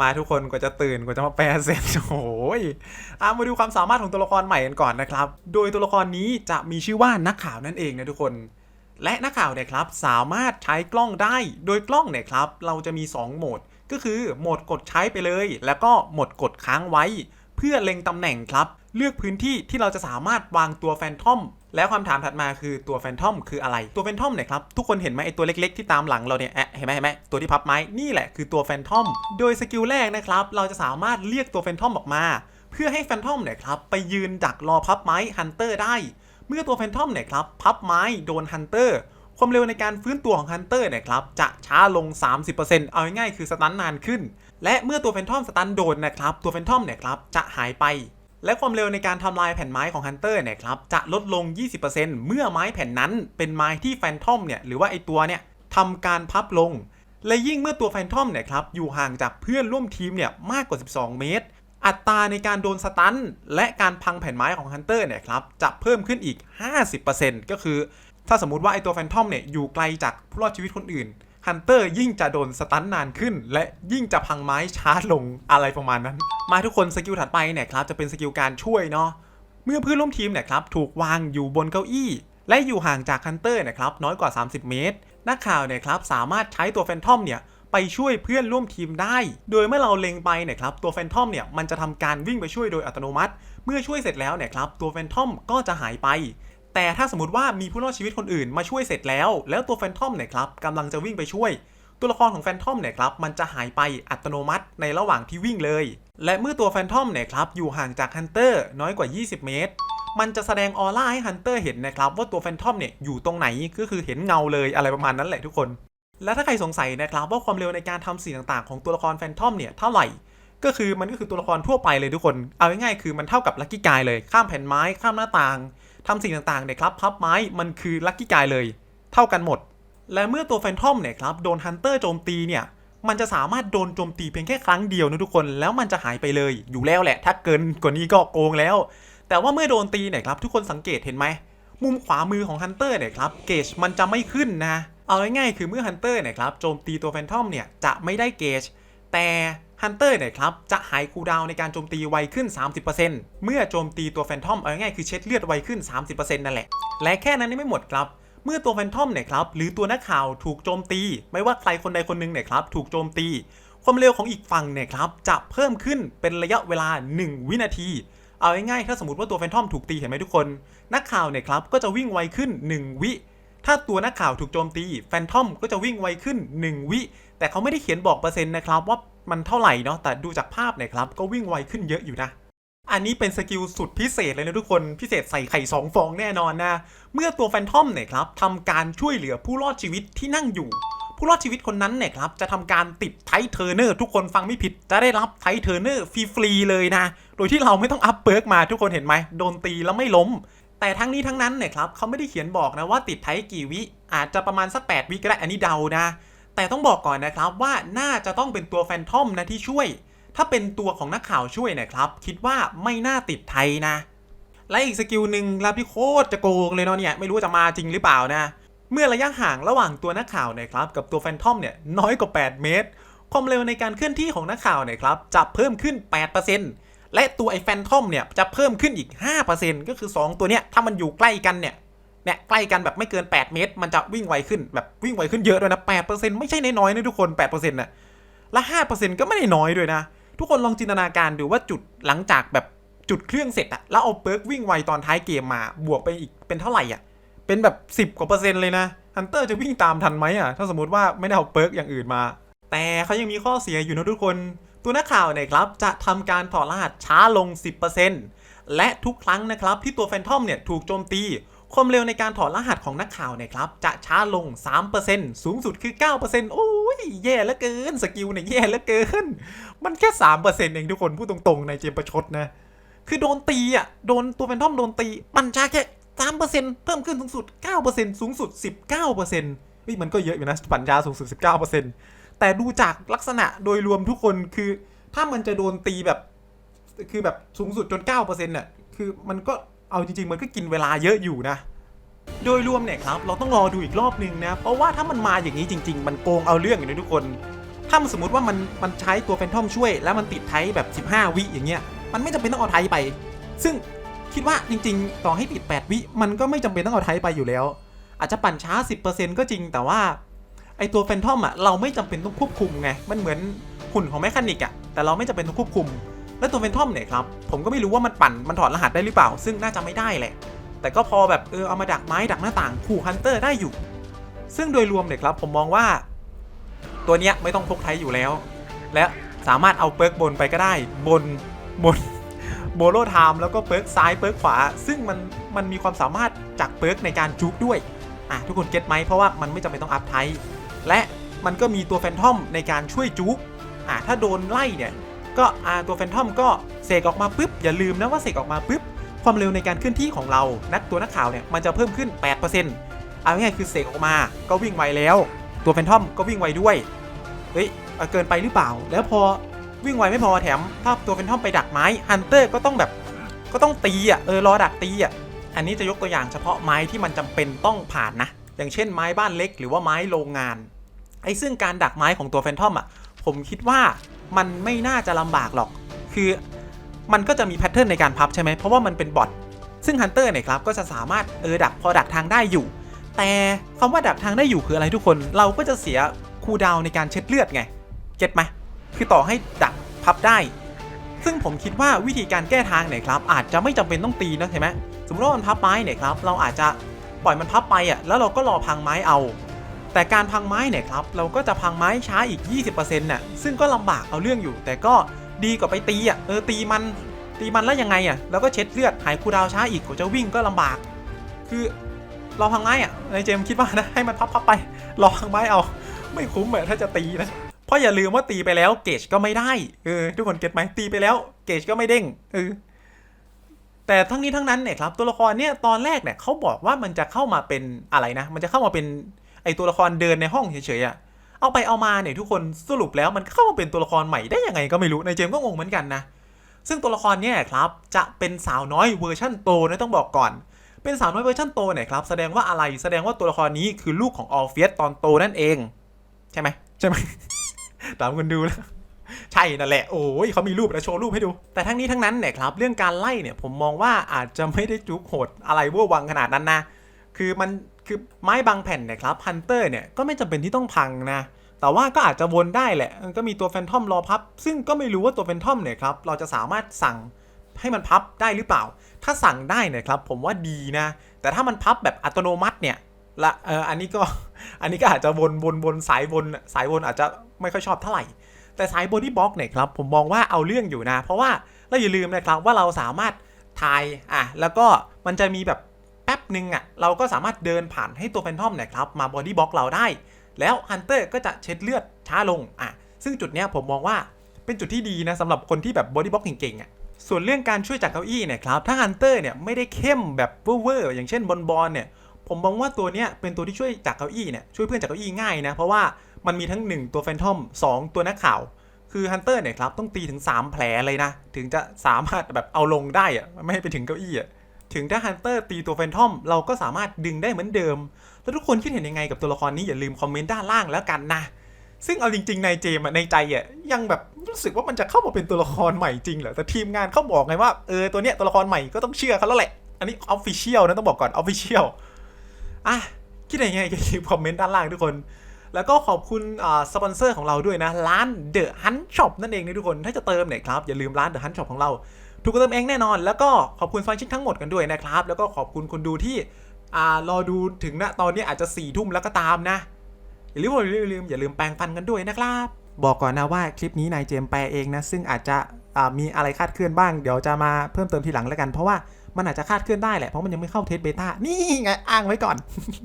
มาทุกคนกว่าจะตื่นกว่าจะมาแปลเสร็จโอ้ยอามาดูความสามารถของตัวละครใหม่กันก่อนนะครับ โดยตัวละครนี้จะมีชื่อว่านักข่าวนั่นเองนะทุกคน และนักข่าวเนี่ยครับสามารถใช้กล้องได้ โดยกล้องเนี่ยครับเราจะมี 2 โหมด ก็คือโหมดกดใช้ไปเลย แล้วก็โหมดกดค้างไว้ เพื่อเล็งตำแหน่งครับ เลือกพื้นที่ที่เราจะสามารถวางตัวแฟนทอมแล้วคำถามถัดมาคือตัวแฟนทอมคืออะไร ตัวแฟนทอมเนี่ยครับ ทุกคนเห็นไหมไอตัวเล็กๆที่ตามหลังเราเนี่ยแอะเห็นไหมเห็นไหมตัวที่พับไม้นี่แหละคือตัวแฟนทอม โดยสกิลแรกนะครับ เราจะสามารถเรียกตัวแฟนทอมออกมา เพื่อให้แฟนทอมเนี่ยครับไปยืนดักรอพับไม้ฮันเตอร์ได้ เมื่อตัวแฟนทอมเนี่ยครับพับไม้โดนฮันเตอร์ความเร็วในการฟื้นตัวของฮันเตอร์เนี่ยครับจะช้าลง 30%เอาง่ายๆคือสตันนานขึ้น และเมื่อตัวแฟนทอมสตันโดนนะครับ ตัวแฟนทอมเนี่ยครับจะหายไป และความเร็วในการทำลายแผ่นไม้ของฮันเตอร์เนี่ยครับจะลดลง 20%เมื่อไม้แผ่นนั้นเป็นไม้ที่แฟนทอมเนี่ยหรือว่าไอตัวเนี่ยทำการพับลง และยิ่งเมื่อตัวแฟนทอมเนี่ยครับอยู่ห่างจากเพื่อนร่วมทีมเนี่ยมากกว่า 12 เมตร อัตราในการโดนสตันและการพังแผ่นไม้ของฮันเตอร์เนี่ยครับจะเพิ่มขึ้นอีก 50%ก็คือ ถ้าสมมติว่าไอตัวแฟนทอมเนี่ยอยู่ไกลจากผู้รอดชีวิตคนอื่น ฮันเตอร์ยิ่งจะโดนสตันนานขึ้น และยิ่งจะพังไม้ช้าลงอะไรประมาณนั้น มาทุกคนสกิลถัดไปเนี่ยครับจะเป็นสกิลการช่วยเนาะเมื่อเพื่อนร่วมทีมเนี่ยครับถูกวางอยู่บนเก้าอี้ และอยู่ห่างจากฮันเตอร์นะครับน้อยกว่า 30 เมตร นักข่าวเนี่ยครับสามารถใช้ตัวแฟนทอมเนี่ยไปช่วยเพื่อนร่วมทีมได้ โดยเมื่อเราเล็งไปเนี่ยครับตัวแฟนทอมเนี่ยมันจะทำการวิ่งไปช่วยโดยอัตโนมัติ เมื่อช่วยเสร็จแล้วเนี่ยครับตัวแฟนทอมก็จะหายไป แต่ถ้าสมมติว่ามีผู้รอดชีวิตคนอื่นมาช่วยเสร็จแล้ว แล้วตัวแฟนทอมเนี่ยครับกำลังจะวิ่งไปช่วย ตัวละครของแฟนทอมเนี่ยครับมันจะหายไปอัตโนมัติในระหว่างที่วิ่งเลย และเมื่อตัวแฟนทอมเนี่ยครับอยู่ห่างจากฮันเตอร์น้อยกว่า 20 เมตร มันจะแสดงออร่าให้ฮันเตอร์เห็นนะครับว่าตัวแฟนทอมเนี่ยอยู่ตรงไหนก็คือเห็นเงาเลยอะไรประมาณนั้นแหละทุกคน และถ้าใครสงสัยนะครับว่าความเร็วในการทำสิ่งต่างๆ ของตัวละครแฟนทอมเนี่ยเท่าไหร่ก็คือมันก็คือตัวละครทั่วไปเลยทุกคน เอาง่ายๆคือมันเท่ากับลัคกี้กายเลย ข้ามแผ่นไม้ ข้ามหน้าต่าง ทำสิ่งต่างๆเนี่ยครับพับไม้มันคือลัคกี้กายเลย เท่ากันหมด และเมื่อตัวแฟนทอมเนี่ยครับโดนฮันเตอร์โจมตีเนี่ยมันจะสามารถโดนโจมตีเพียงแค่ครั้งเดียวนะทุกคนแล้วมันจะหายไปเลย อยู่แล้วแหละ ถ้าเกินกว่านี้ก็โกงแล้ว แต่ว่าเมื่อโดนตีเนี่ยครับทุกคนสังเกตเห็นไหมมุมขวามือของฮันเตอร์เนี่ยครับเกจมันจะไม่ขึ้นนะเอาง่ายๆคือเมื่อฮันเตอร์เนี่ยครับโจมตีตัวแฟนทอมเนี่ยจะไม่ได้เกจแต่ ฮันเตอร์เนี่ยครับ จะหายคูดาวในการโจมตีไวขึ้น 30%เมื่อโจมตีตัวแฟนทอมเอาง่ายคือเช็ดเลือดไวขึ้น 30%นั่นแหละ และแค่นั้นยังไม่หมดครับเมื่อตัวแฟนทอมเนี่ยครับหรือตัวนักข่าวถูกโจมตี ไม่ว่าใครคนใดคนหนึ่งเนี่ยครับถูกโจมตี ความเร็วของอีกฝั่งเนี่ยครับจะเพิ่มขึ้นเป็นระยะเวลา 1 วินาที เอาง่ายๆถ้าสมมติว่าตัวแฟนทอมถูกตีเห็นไหมทุกคน นักข่าวเนี่ยครับก็จะวิ่งไวขึ้น 1 วิ ถ้าตัวนักข่าวถูกโจมตีแฟนทอมก็จะวิ่งไวขึ้น 1 วิ แต่เขาไม่ได้เขียนบอกเปอร์เซ็นต์นะครับว่ามันเท่าไหร่เนาะแต่ดูจากภาพเนี่ยครับ ก็วิ่งไวขึ้นเยอะอยู่นะ อันนี้เป็นสกิลสุดพิเศษเลยนะทุกคนพิเศษใส่ไข่สองฟองแน่นอนนะ เมื่อตัวแฟนทอมเนี่ยครับทำการช่วยเหลือผู้รอดชีวิตที่นั่งอยู่ ผู้รอดชีวิตคนนั้นเนี่ยครับจะทำการติดไทเทอร์เนอร์ทุกคนฟังไม่ผิดจะได้รับไทเทอร์เนอร์ฟรีๆเลยนะ โดยที่เราไม่ต้องอัพเปิร์กมาทุกคนเห็นไหมโดนตีแล้วไม่ล้ม แต่ทั้งนี้ทั้งนั้นเนี่ยครับเขาไม่ได้เขียนบอกนะว่าติดไทกี่วิอาจจะประมาณสัก 8 วิก็ได้อันนี้เดานะ แต่ต้องบอกก่อนนะครับว่าน่าจะต้องเป็นตัวแฟนทอมนะที่ช่วย ถ้าเป็นตัวของนักข่าวช่วยเนะครับ คิดว่าไม่น่าติดไทยนะ และอีกสกิลหนึ่งรับที่โคตรจะโกงเลยเนาะเนี่ยไม่รู้จะมาจริงหรือเปล่านะ เมื่อระยะห่างระหว่างตัวนักข่าวเนี่ยครับกับตัวแฟนทอมเนี่ยน้อยกว่า 8 เมตร ความเร็วในการเคลื่อนที่ของนักข่าวเนี่ยครับจะเพิ่มขึ้น 8% และตัวไอ้แฟนทอมเนี่ยจะเพิ่มขึ้นอีก 5%ก็คือ 2 ตัวเนี้ยถ้ามันอยู่ใกล้กันเนี่ยเนี่ยใกล้กันแบบไม่เกิน 8 เมตร มันจะวิ่งไวขึ้นแบบวิ่งไวขึ้นเยอะด้วยนะ 8%ไม่ใช่น้อยๆนะทุกคน 8%นะและ 5%ก็ไม่ได้น้อยด้วยนะ ทุกคนลองจินตนาการดูว่าจุดหลังจากแบบจุดเครื่องเสร็จอะแล้วเอาเปิร์กวิ่งไวตอนท้ายเกมมาบวกไปอีกเป็นเท่าไหร่อะเป็นแบบ 10 กว่าเปอร์เซ็นต์เลยนะฮันเตอร์จะวิ่งตามทันไหมอะถ้าสมมติว่าไม่ได้เอาเปิร์กอย่างอื่นมา แต่เขายังมีข้อเสียอยู่นะทุกคน ตัวนักข่าวเนี่ยครับจะทำการถอดรหัสช้าลง 10%และทุกครั้งนะครับที่ตัวแฟนทอมเนี่ยถูกโจมตีความเร็วในการถอดรหัสของนักข่าวเนี่ยครับจะช้าลง 3%สูงสุดคือ 9%โอ้ยแย่เหลือเกิน สกิลเนี่ยแย่เหลือเกิน มันแค่ 3%เองทุกคนพูดตรงๆ ในเกมประชดนะ คือโดนตีอะ โดนตัวแฟนทอมโดนตี มันช้าแค่ 3%เพิ่มขึ้นสูงสุด 9%สูงสุด 19%เฮ้ยมันก็เยอะอยู่นะ ปัญญาสูงสุด 19% แต่ดูจากลักษณะโดยรวมทุกคนคือ ถ้ามันจะโดนตีแบบ คือแบบสูงสุดจน9%น่ะคือมันก็เอาจริง ๆ มันก็กินเวลาเยอะอยู่นะ โดยรวมเนี่ยครับ เราต้องรอดูอีกรอบหนึ่งนะ เพราะว่าถ้ามันมาอย่างนี้จริง ๆ มันโกงเอาเรื่องอยู่นะทุกคน ถ้ามันสมมติว่ามันมันใช้ตัวแฟนทอมช่วย แล้วมันติดไทป์แบบ 15 วิอย่างเงี้ย มันไม่จำเป็นต้องเอาไทป์ไป ซึ่งคิดว่าจริง ๆ ต่อให้ติด 8 วิ มันก็ไม่จำเป็นต้องเอาไทป์ไปอยู่แล้ว อาจจะปั่นช้า 10%ก็จริงแต่ว่า ไอตัวแฟนทอมอะเราไม่จำเป็นต้องควบคุมไง มันเหมือนหุ่นของแมคานิกอะ แต่เราไม่จำเป็นต้องควบคุม แล้วตัวแฟนทอมเนี่ยครับ ผมก็ไม่รู้ว่ามันปั่น มันถอดรหัสได้หรือเปล่า ซึ่งน่าจะไม่ได้แหละ แต่ก็พอแบบเออเอามาดักไม้ดักหน้าต่างขู่ฮันเตอร์ได้อยู่ ซึ่งโดยรวมเนี่ยครับผมมองว่า ตัวเนี้ยไม่ต้องพกไทยอยู่แล้ว และสามารถเอาเปิร์กบนไปก็ได้ บนบนโบโลไทม์แล้วก็เปิร์กซ้ายเปิร์กขวา ซึ่งมันมันมีความสามารถจากเปิร์กในการจุกด้วยอะทุกคนเก็ตไหมเพราะว่ามันไม่จำเป็นต้องอัพไท และมันก็มีตัวแฟนทอมในการช่วยจุกอะถ้าโดนไล่เนี่ยก็อ่าตัวแฟนทอมก็เสกออกมาปุ๊บอย่าลืมนะว่าเสกออกมาปุ๊บความเร็วในการเคลื่อนที่ของเรา นักตัวนักข่าวเนี่ยมันจะเพิ่มขึ้น 8%เอาง่ายๆคือเสกออกมาก็วิ่งไวแล้ว ตัวแฟนทอมก็วิ่งไวด้วยเฮ้ยเเกินไปหรือเปล่า แล้วพอวิ่งไวไม่พอแถม ถ้าตัวแฟนทอมไปดักไม้ฮันเตอร์ก็ต้องแบบก็ต้องตีอะเออรอดักตีอะอันนี้จะยกตัวอย่างเฉพาะไม้ที่มันจำเป็นต้องผ่านนะ อย่างเช่นไม้บ้านเล็กหรือว่าไม้โรงงาน ไอ้ซึ่งการดักไม้ของตัวแฟนทอมอะผมคิดว่ามันไม่น่าจะลำบากหรอก คือมันก็จะมีแพทเทิร์นในการพับใช่ไหม เพราะว่ามันเป็นบอทซึ่งฮันเตอร์เนี่ยครับก็จะสามารถเออดักพอดักทางได้อยู่ แต่คำว่าดักทางได้อยู่คืออะไรทุกคน เราก็จะเสียคูดาวในการเช็ดเลือดไง เก็ตไหม คือต่อให้ดักพับได้ ซึ่งผมคิดว่าวิธีการแก้ทางเนี่ยครับอาจจะไม่จำเป็นต้องตีนะใช่ไหมสมมติว่ามันพับไม้เนี่ยครับเราอาจจะปล่อยมันพับไปอะแล้วเราก็รอพังไม้เอา แต่การพังไม้เนี่ยครับเราก็จะพังไม้ช้าอีก 20%น่ะซึ่งก็ลำบากเอาเรื่องอยู่ แต่ก็ดีกว่าไปตีอะเออตีมันตีมันแล้วยังไงอะแล้วก็เช็ดเลือดหายคูดาวช้าอีกกว่าจะวิ่งก็ลำบาก คือเรอพังไม้อะในเจมคิดว่านะให้มันพับพับๆไปรอพังไม้เอา ไม่คุ้มอะถ้าจะตีนะเพราะอย่าลืมว่าตีไปแล้วเกจก็ไม่ได้เออทุกคนเก็ตไหมตีไปแล้วเกจก็ไม่เด้งเออแต่ทั้งนี้ทั้งนั้นเนี่ยครับตัวละครเนี่ยตอนแรกเนี่ยเขาบอกว่ามันจะเข้ามาเป็นอะไรนะ มันจะเข้ามาเป็น ไอตัวละครเดินในห้องเฉยๆอะเอาไปเอามาเนี่ยทุกคนสรุปแล้วมันเข้ามาเป็นตัวละครใหม่ได้ยังไงก็ไม่รู้ในเจมก็งงเหมือนกันนะซึ่งตัวละครเนี่ยครับจะเป็นสาวน้อยเวอร์ชั่นโตนะต้องบอกก่อน เป็นสาวน้อยเวอร์ชันโตเนี่ยครับแสดงว่าอะไรแสดงว่าตัวละครนี้คือลูกของออลเฟียสตอนโตนั่นเอง ใช่ไหมใช่ไหมตามคนดูแล้วใช่นั่นแหละโอ้ยเขามีรูปแล้วโชว์รูปให้ดู แต่ทั้งนี้ทั้งนั้นเนี่ยครับเรื่องการไล่เนี่ยผมมองว่าอาจจะไม่ได้จุกโหดอะไรเวอร์วังขนาดนั้นนะคือมัน คือไม้บางแผ่นเนี่ยครับฮันเตอร์เนี่ยก็ไม่จำเป็นที่ต้องพังนะ แต่ว่าก็อาจจะวนได้แหละ ก็มีตัวแฟนทอมรอพับ ซึ่งก็ไม่รู้ว่าตัวแฟนทอมเนี่ยครับเราจะสามารถสั่งให้มันพับได้หรือเปล่า ถ้าสั่งได้เนี่ยครับผมว่าดีนะ แต่ถ้ามันพับแบบอัตโนมัติเนี่ยละเอออันนี้ก็อันนี้ก็อาจจะวนวนวนสายวนสายวนอาจจะไม่ค่อยชอบเท่าไหร่ แต่สายบอดี้บล็อกเนี่ยครับผมมองว่าเอาเรื่องอยู่นะ เพราะว่าเราอย่าลืมนะครับว่าเราสามารถทายอะแล้วก็มันจะมีแบบ ป๊บหนึ่งอะเราก็สามารถเดินผ่านให้ตัวแฟนทอมเนี่ยครับมาบอดี้บล็อกเราได้ แล้วฮันเตอร์ก็จะเช็ดเลือดช้าลงอะซึ่งจุดเนี้ยผมมองว่าเป็นจุดที่ดีนะสำหรับคนที่แบบบอดี้บล็อกเก่งๆอะส่วนเรื่องการช่วยจากเก้าอี้เนี่ยครับถ้าฮันเตอร์เนี่ยไม่ได้เข้มแบบเวอร์ๆอย่างเช่นบอลบอลเนี่ยผมมองว่าตัวเนี้ยเป็นตัวที่ช่วยจากเก้าอี้เนี่ยช่วยเพื่อนจากเก้าอี้ง่ายนะเพราะว่ามันมีทั้ง 1 ตัวแฟนทอม2 ตัวนักข่าว คือฮันเตอร์เนี่ยครับต้องตีถึง 3 แผลเลยนะ ถึงจะสามารถแบบเอาลงได้อะไม่ให้ไปถึงเก้าอี้อะ ถึงถ้าฮันเตอร์ตีตัวแฟนทอม เราก็สามารถดึงได้เหมือนเดิม แล้วทุกคนคิดเห็นยังไงกับตัวละครนี้อย่าลืมคอมเมนต์ด้านล่างแล้วกันนะ ซึ่งเอาจริงๆในเจมในใจอะยังแบบรู้สึกว่ามันจะเข้ามาเป็นตัวละครใหม่จริงเหรอ แต่ทีมงานเขาบอกไงว่าเออตัวเนี้ยตัวละครใหม่ก็ต้องเชื่อเขาแล้วแหละ อันนี้ออฟฟิเชียลนะต้องบอกก่อนออฟฟิเชียลอะคิดยังไงอย่าลืมคอมเมนต์ด้านล่างทุกคนแล้วก็ขอบคุณสปอนเซอร์ของเราด้วยนะ ร้าน The Hunt Shop นั่นเองนะทุกคน ถ้าจะเติมเนี่ยครับ อย่าลืมร้าน The Hunt Shop ของเรา ถูกกว่าเติมเองแน่นอน แล้วก็ขอบคุณสมาชิกทั้งหมดกันด้วยนะครับ แล้วก็ขอบคุณคนดูที่รอดูถึงณตอนนี้อาจจะ4ี่ทุ่มแล้วก็ตามนะ อย่าลืมอย่าลืมอย่าลืมแปรงฟันกันด้วยนะครับ บอกก่อนนะว่าคลิปนี้นายเจมส์แปลเองนะ ซึ่งอาจจะมีอะไรคาดเคลื่อนบ้าง เดี๋ยวจะมาเพิ่มเติมทีหลังแล้วกัน เพราะว่ามันอาจจะคาดเคลื่อนได้แหละ เพราะมันยังไม่เข้าเทสเบต้า นี่ไงอ้างไว้ก่อน